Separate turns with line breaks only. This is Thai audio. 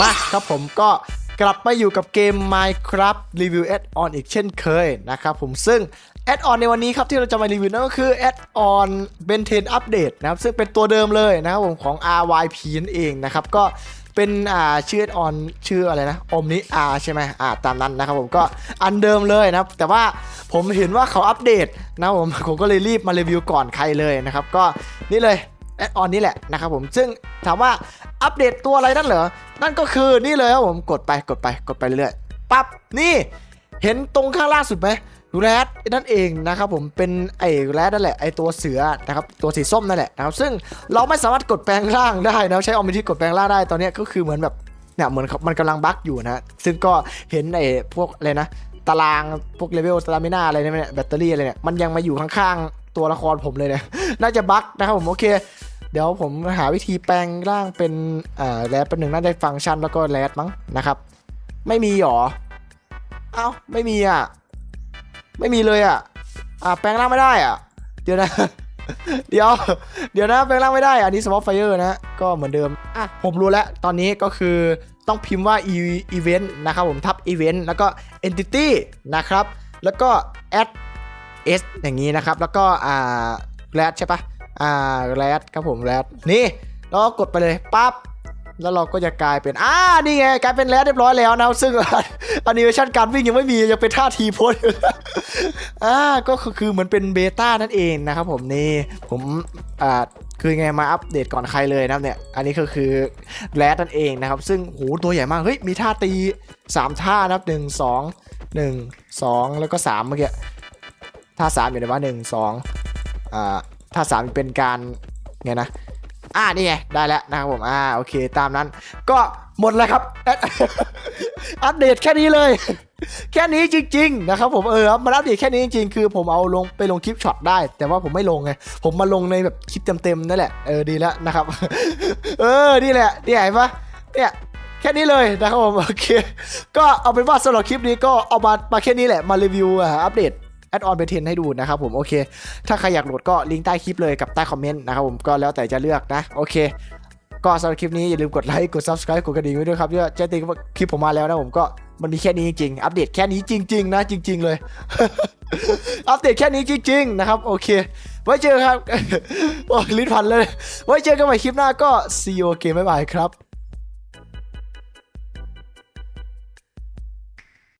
มาครับผมก็กลับมาอยู่กับเกม Minecraft Review Add-on อีกเช่นเคยนะครับผมซึ่ง Add-on ในวันนี้ครับที่เราจะมารีวิวนั่นก็คือ Add-on Ben 10 Update นะครับซึ่งเป็นตัวเดิมเลยนะครับผมของ RYP นั่นเองนะครับก็เป็นอ่าชื่อ Add-on ชื่ออะไรนะอมนิอาใช่ไหมอ่าตามนั้นนะครับผมก็อันเดิมเลยนะครับแต่ว่าผมเห็นว่าเขาอัปเดตนะผมผมก็เลยรีบมารีวิวก่อนใครเลยนะครับก็นี่เลยแอดออนนี่แหละนะครับผมซึ่งถามว่า อัปเดตตัวอะไรนั่นเหรอ นั่นก็คือนี่เลยครับผมกดไปกดไปกดไปเรื่อยๆปั๊บนี่ เห็นตรงข้างล่างสุดไหมแรดนั่นเองนะครับผมเป็นไอ้แรดนั่นแหละไอ้ตัวเสือนะครับตัวสีส้มนั่นแหละนะครับซึ่งเราไม่สามารถกดแปลงร่างได้นะใช้ออมนิที่กดแปลงร่างได้ตอนนี้ก็คือเหมือนแบบเนี่ยเหมือนมันกำลังบั๊กอยู่นะซึ่งก็เห็นไอ้พวกอะไรนะตารางพวกเลเวลสตามิน่าอะไรเนี่ยแบตเตอรี่อะไรเนี่ยมันยังมาอยู่ข้างๆตัวละครผมเลยเนี่ยน่าจะบั๊กนะครับผมโอเค เดี๋ยวผมหาวิธีแปลงร่างเป็นอ่อแรดเป็นหนึ่งน่าได้ฟังก์ชันแล้วก็แรดมั้งนะครับ ไม่มีหรอ เอ้าไม่มีอะ ไม่มีเลยอะ อ่าแปลงร่างไม่ได้อะ เดี๋ยวนะ เดี๋ยว เดี๋ยวนะแปลงร่างไม่ได้ อันนี้สวอปไฟเออร์นะ ก็เหมือนเดิม อะผมรู้แล้ว ตอนนี้ก็คือต้องพิมพ์ว่า event นะครับผมทับ event แล้วก็ entity นะครับ แล้วก็ add s อย่างนี้นะครับ แล้วก็อ่า red ใช่ปะ อ่า red ครับผม red นี่แล้วก็กดไปเลยปั๊บแล้วเราก็จะกลายเป็นอ่านี่ไงกลายเป็นแรดเรียบร้อยแล้วนะซึ่งอนิเมชันการวิ่งยังไม่มียังเป็นท่าทีโพสอ่าก็คือเหมือนเป็นเบต้านั่นเองนะครับผมนี่ผมอ่าคือไงมาอัปเดตก่อนใครเลยนะเนี่ยอันนี้ก็คือแรดนั่นเองนะครับ ซึ่งโหตัวใหญ่มากเฮ้ยมีท่าตี 3 ท่านะครับหนึ่งสองหนึ่งสองแล้วก็3เมื่อกี้ท่า3อยู่ในว่าหนึ่งสองอ่า ท่าเป็นการไงนะอ่านี่ไงได้แล้วนะครับผมอ่าโอเคตามนั้น ก็หมดแล้วครับอัปเดตแค่นี้เลย แค่นี้จริง ๆ นะครับผมเออมันอัปเดตแค่นี้จริงๆ คือผมเอาลงไปลงคลิปช็อตได้ แต่ว่าผมไม่ลงไงผมมาลงในแบบคลิปเต็มๆนั่นแหละเออดีแล้วนะครับ เออนี่แหละนี่เห็นปะเนี่ยแค่นี้เลยนะครับผมโอเค ก็เอาเป็นว่าสำหรับคลิปนี้ก็เอามามาแค่นี้แหละมารีวิวอัปเดต ดออนเบเทนให้ดูนะครับผมโอเค ถ้าใครอยากโหลดก็ลิงก์ใต้คลิปเลยกับใต้คอมเมนต์นะครับผมก็แล้วแต่จะเลือกนะโอเค ก็สำหรับคลิปนี้อย่าลืมกดไลค์กด subscribe กดกระดิ่งไว้ด้วยครับเพื่อแจ้งเตือนคลิปผมมาแล้วนะผมก็มันมีแค่นี้จริงๆ อัปเดตแค่นี้จริง ๆ นะ จริง ๆ เลย อัปเดตแค่นี้จริง ๆ นะครับ โอเค ไว้เจอครับโอ้ลิ้นพันเลย ไว้เจอกันใหม่คลิปหน้าก็ see you again บ๊ายบายครับ